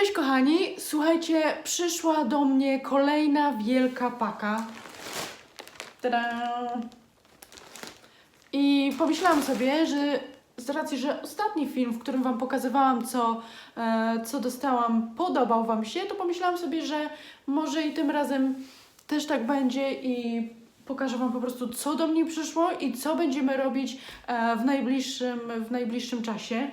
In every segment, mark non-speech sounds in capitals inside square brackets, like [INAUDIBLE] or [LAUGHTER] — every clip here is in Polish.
Cześć kochani, słuchajcie, przyszła do mnie kolejna wielka paka. Tada! I pomyślałam sobie, że z racji, że ostatni film, w którym Wam pokazywałam, co, e, co dostałam, podobał Wam się, to pomyślałam sobie, że może i tym razem też tak będzie i pokażę Wam po prostu, co do mnie przyszło i co będziemy robić e, w najbliższym, w najbliższym czasie.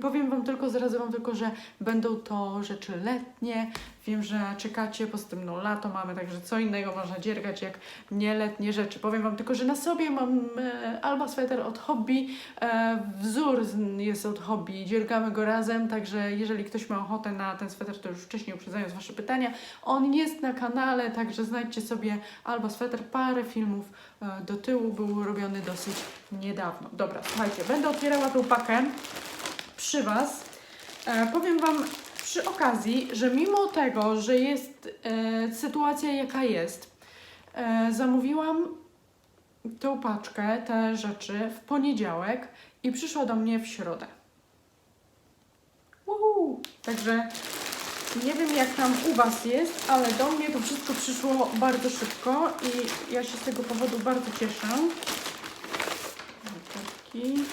Powiem Wam tylko, zdradzę Wam tylko, że będą to rzeczy letnie. Wiem, że czekacie, po tym no lato mamy, także co innego można dziergać jak nieletnie rzeczy. Powiem Wam tylko, że na sobie mam e, Alba sweter od hobby, e, wzór jest od hobby, dziergamy go razem, także jeżeli ktoś ma ochotę na ten sweter, to już wcześniej uprzedzając Wasze pytania, on jest na kanale, także znajdźcie sobie Alba sweter, parę filmów e, do tyłu był robiony dosyć niedawno. Dobra, słuchajcie, będę otwierała tą pakę przy Was. E, powiem Wam przy okazji, że mimo tego, że jest e, sytuacja jaka jest, e, zamówiłam tą paczkę, te rzeczy w poniedziałek i przyszła do mnie w środę. Uhu. Także nie wiem jak tam u Was jest, ale do mnie to wszystko przyszło bardzo szybko i ja się z tego powodu bardzo cieszę. Paczki.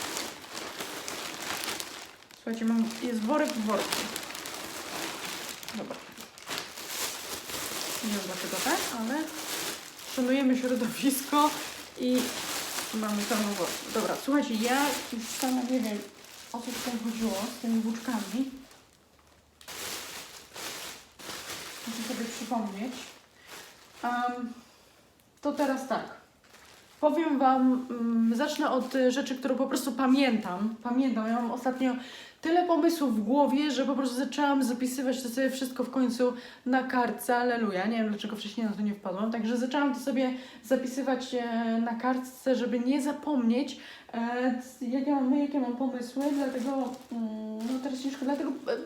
Słuchajcie, mam, jest worek w worku. Dobra. Nie wiem dlaczego tak, ale szanujemy środowisko i mamy tam worek. Dobra, słuchajcie, ja już sama nie wiem o co tutaj chodziło z tymi włóczkami. Muszę sobie przypomnieć. Em, to teraz tak. Powiem Wam, mm, zacznę od y, rzeczy, które po prostu pamiętam. Pamiętam, ja mam ostatnio tyle pomysłów w głowie, że po prostu zaczęłam zapisywać to sobie wszystko w końcu na kartce, aleluja. Nie wiem dlaczego wcześniej na to nie wpadłam, także zaczęłam to sobie zapisywać e, na kartce, żeby nie zapomnieć, e, jakie mam, jakie mam pomysły, dlatego, mm, no teraz ciężko, dlatego e,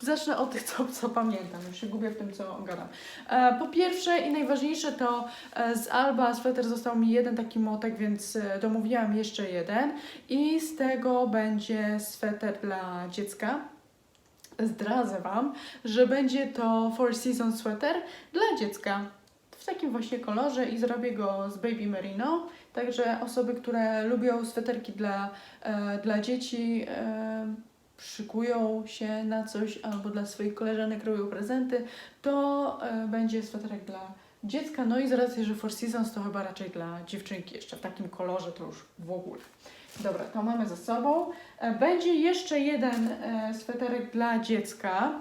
Zacznę od tych, co, co pamiętam. Już się gubię w tym, co gadam. E, po pierwsze i najważniejsze to e, z Alba sweter został mi jeden taki motek, więc e, domówiłam jeszcze jeden. I z tego będzie sweter dla dziecka. Zdradzę Wam, że będzie to Four Seasons sweater dla dziecka. W takim właśnie kolorze i zrobię go z Baby Merino. Także osoby, które lubią sweterki dla, e, dla dzieci, e, szykują się na coś albo dla swoich koleżanek robią prezenty, to e, będzie sweterek dla dziecka. No i z racji, że Four Seasons to chyba raczej dla dziewczynki, jeszcze w takim kolorze to już w ogóle. Dobra, to mamy ze sobą. E, Będzie jeszcze jeden e, sweterek dla dziecka.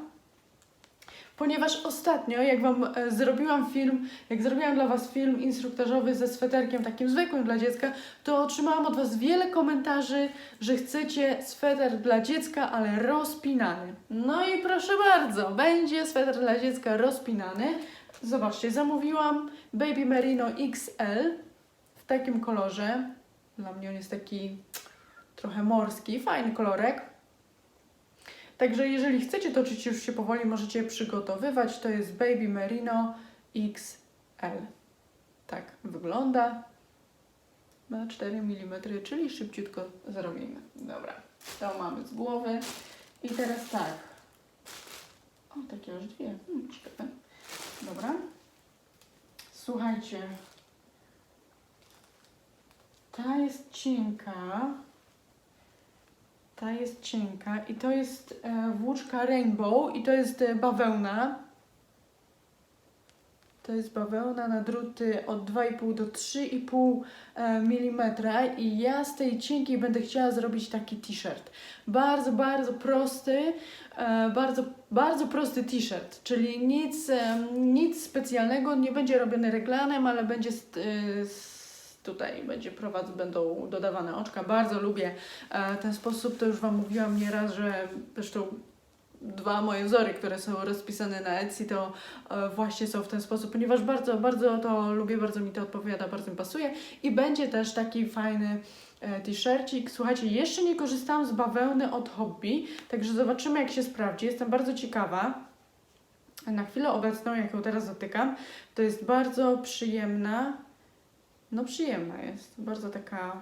Ponieważ ostatnio, jak Wam e, zrobiłam film, jak zrobiłam dla Was film instruktażowy ze sweterkiem takim zwykłym dla dziecka, to otrzymałam od Was wiele komentarzy, że chcecie sweter dla dziecka, ale rozpinany. No i proszę bardzo, będzie sweter dla dziecka rozpinany. Zobaczcie, zamówiłam Baby Merino XL w takim kolorze. Dla mnie on jest taki trochę morski, fajny kolorek. Także jeżeli chcecie, to oczywiście już się powoli możecie przygotowywać. To jest Baby Merino XL. Tak wygląda. Ma 4 mm, czyli szybciutko zrobimy. Dobra, to mamy z głowy. I teraz tak. O, takie już dwie. Hmm. Dobra. Słuchajcie. Ta jest cienka. Ta jest cienka i to jest e, włóczka Rainbow i to jest e, bawełna. To jest bawełna na druty od 2,5 do 3,5 e, mm i ja z tej cienkiej będę chciała zrobić taki t-shirt. Bardzo, bardzo prosty, e, bardzo, bardzo prosty t-shirt, czyli nic, e, nic specjalnego, nie będzie robiony reglanem, ale będzie e, s- tutaj będzie prowad, będą dodawane oczka. Bardzo lubię e, ten sposób, to już Wam mówiłam nieraz, że zresztą dwa moje wzory, które są rozpisane na Etsy, to e, właśnie są w ten sposób, ponieważ bardzo, bardzo to lubię, bardzo mi to odpowiada, bardzo mi pasuje i będzie też taki fajny e, t-shircik. Słuchajcie, jeszcze nie korzystałam z bawełny od hobby, także zobaczymy jak się sprawdzi. Jestem bardzo ciekawa. Na chwilę obecną, jak ją teraz dotykam, to jest bardzo przyjemna. No przyjemna jest, bardzo taka,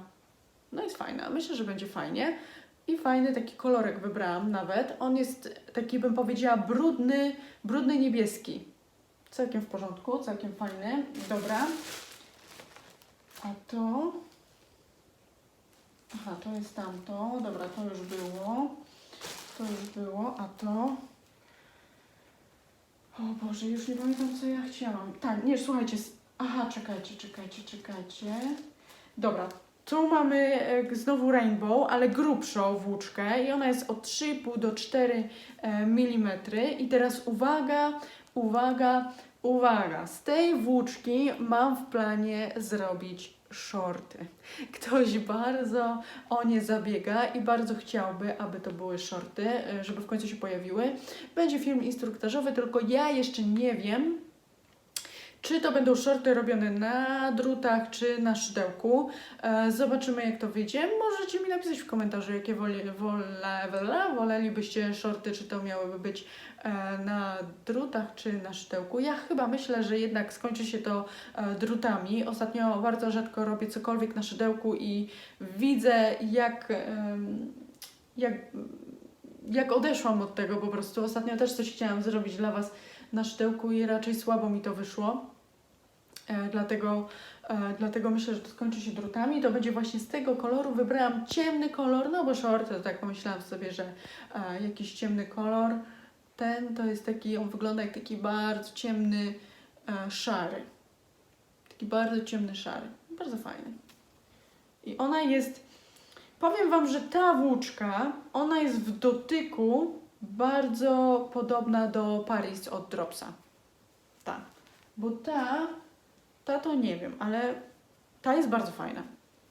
no jest fajna. Myślę, że będzie fajnie. I fajny taki kolorek wybrałam nawet. On jest taki, bym powiedziała, brudny, brudny niebieski. Całkiem w porządku, całkiem fajny. Dobra. A to... Aha, to jest tamto. Dobra, to już było. To już było, a to... O Boże, już nie pamiętam co ja chciałam. Tak, nie, słuchajcie. Aha, czekajcie, czekajcie, czekajcie. Dobra, tu mamy e, znowu rainbow, ale grubszą włóczkę i ona jest od 3,5 do 4 mm. I teraz uwaga, uwaga, uwaga. Z tej włóczki mam w planie zrobić shorty. Ktoś bardzo o nie zabiega i bardzo chciałby, aby to były shorty, e, żeby w końcu się pojawiły. Będzie film instruktażowy, tylko ja jeszcze nie wiem, czy to będą shorty robione na drutach, czy na szydełku. E, zobaczymy, jak to wyjdzie. Możecie mi napisać w komentarzu, jakie woli, wole, wole, wolelibyście shorty, czy to miałyby być e, na drutach, czy na szydełku. Ja chyba myślę, że jednak skończy się to e, drutami. Ostatnio bardzo rzadko robię cokolwiek na szydełku i widzę, jak, jak, jak odeszłam od tego po prostu. Ostatnio też coś chciałam zrobić dla Was na szydełku i raczej słabo mi to wyszło. E, dlatego, e, dlatego myślę, że to skończy się drutami. To będzie właśnie z tego koloru. Wybrałam ciemny kolor, no bo shorty, to tak pomyślałam sobie, że e, jakiś ciemny kolor. Ten to jest taki, on wygląda jak taki bardzo ciemny, szary. Taki bardzo ciemny szary. Bardzo fajny. I ona jest, powiem Wam, że ta włóczka, ona jest w dotyku bardzo podobna do Paris od Dropsa. Ta. Bo ta, ta to nie wiem, ale ta jest bardzo fajna.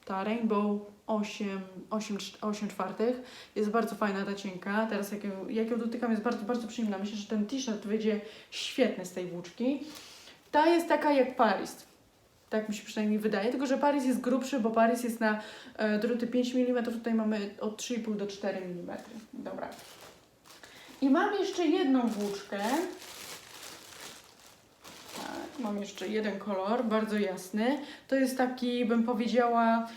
Ta Rainbow 8, 8, 8 czwartych jest bardzo fajna, ta cienka. Teraz jak ją, jak ją dotykam jest bardzo, bardzo przyjemna. Myślę, że ten t-shirt wyjdzie świetny z tej włóczki. Ta jest taka jak Paris. Tak mi się przynajmniej wydaje, tylko że Paris jest grubszy, bo Paris jest na e, druty 5 mm, tutaj mamy od 3,5 do 4 mm. Dobra. I mam jeszcze jedną włóczkę. Tak, mam jeszcze jeden kolor, bardzo jasny. To jest taki, bym powiedziała,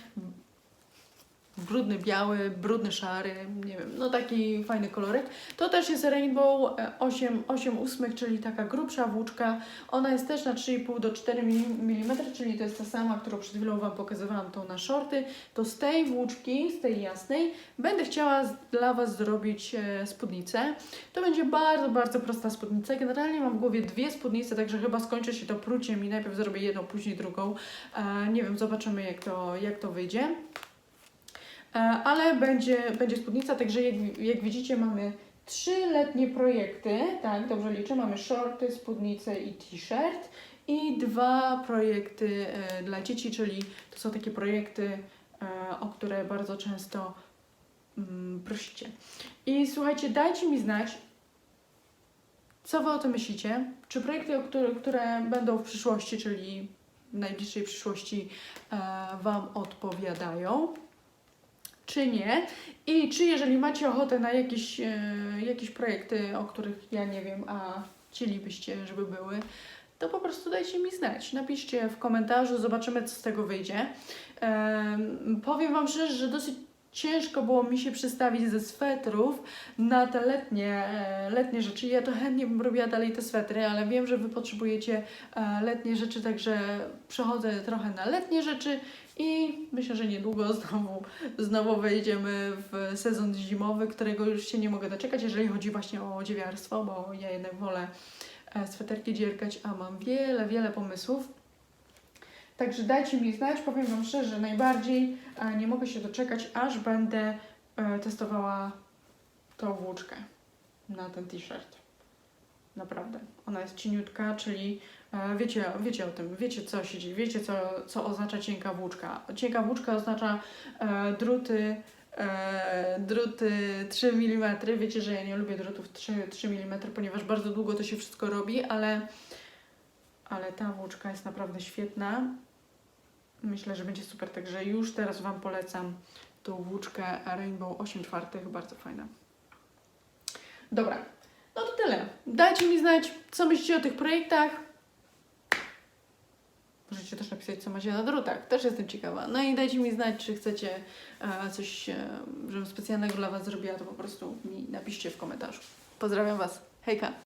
brudny biały, brudny szary, nie wiem, no taki fajny kolorek. To też jest Rainbow e, 8, 8 ósmych, czyli taka grubsza włóczka. Ona jest też na 3,5 do 4 mm, czyli to jest ta sama, którą przed chwilą Wam pokazywałam, tą na shorty. To z tej włóczki, z tej jasnej, będę chciała dla Was zrobić e, spódnicę. To będzie bardzo, bardzo prosta spódnica. Generalnie mam w głowie dwie spódnice, także chyba skończy się to pruciem i najpierw zrobię jedną, później drugą. E, nie wiem, zobaczymy jak to, jak to wyjdzie. E, ale będzie, będzie spódnica, także jak, jak widzicie mamy trzy letnie projekty, tak, dobrze liczę, mamy shorty, spódnicę i t-shirt i dwa projekty e, dla dzieci, czyli to są takie projekty, e, o które bardzo często mm, prosicie. I słuchajcie, dajcie mi znać, co Wy o tym myślicie? Czy projekty, które, które będą w przyszłości, czyli w najbliższej przyszłości, Wam odpowiadają? Czy nie. I czy jeżeli macie ochotę na jakieś, e, jakieś projekty, o których ja nie wiem, a chcielibyście, żeby były, to po prostu dajcie mi znać. Napiszcie w komentarzu, zobaczymy, co z tego wyjdzie. Em, powiem Wam szczerze, że dosyć ciężko było mi się przestawić ze swetrów na te letnie, e, letnie rzeczy. Ja to chętnie bym robiła dalej te swetry, ale wiem, że Wy potrzebujecie e, letnie rzeczy, także przechodzę trochę na letnie rzeczy i myślę, że niedługo [LAUGHS] znowu, znowu wejdziemy w sezon zimowy, którego już się nie mogę doczekać, jeżeli chodzi właśnie o dziewiarstwo, bo ja jednak wolę e, sweterki dziergać, a mam wiele, wiele pomysłów. Także dajcie mi znać, powiem Wam szczerze, najbardziej e, nie mogę się doczekać, aż będę e, testowała tą włóczkę na ten t-shirt. Naprawdę. Ona jest cieniutka, czyli e, wiecie, wiecie o tym, wiecie co się dzieje, wiecie co, co oznacza cienka włóczka. Cienka włóczka oznacza druty, druty 3 mm. Wiecie, że ja nie lubię drutów 3, 3 mm, ponieważ bardzo długo to się wszystko robi, ale, ale ta włóczka jest naprawdę świetna. Myślę, że będzie super, także już teraz Wam polecam tą włóczkę Rainbow 8 czwartych, bardzo fajna. Dobra, no to tyle. Dajcie mi znać, co myślicie o tych projektach. Możecie też napisać, co macie na drutach. Też jestem ciekawa. No i dajcie mi znać, czy chcecie e, coś, e, żebym specjalnego dla Was zrobiła, to po prostu mi napiszcie w komentarzu. Pozdrawiam Was. Hejka!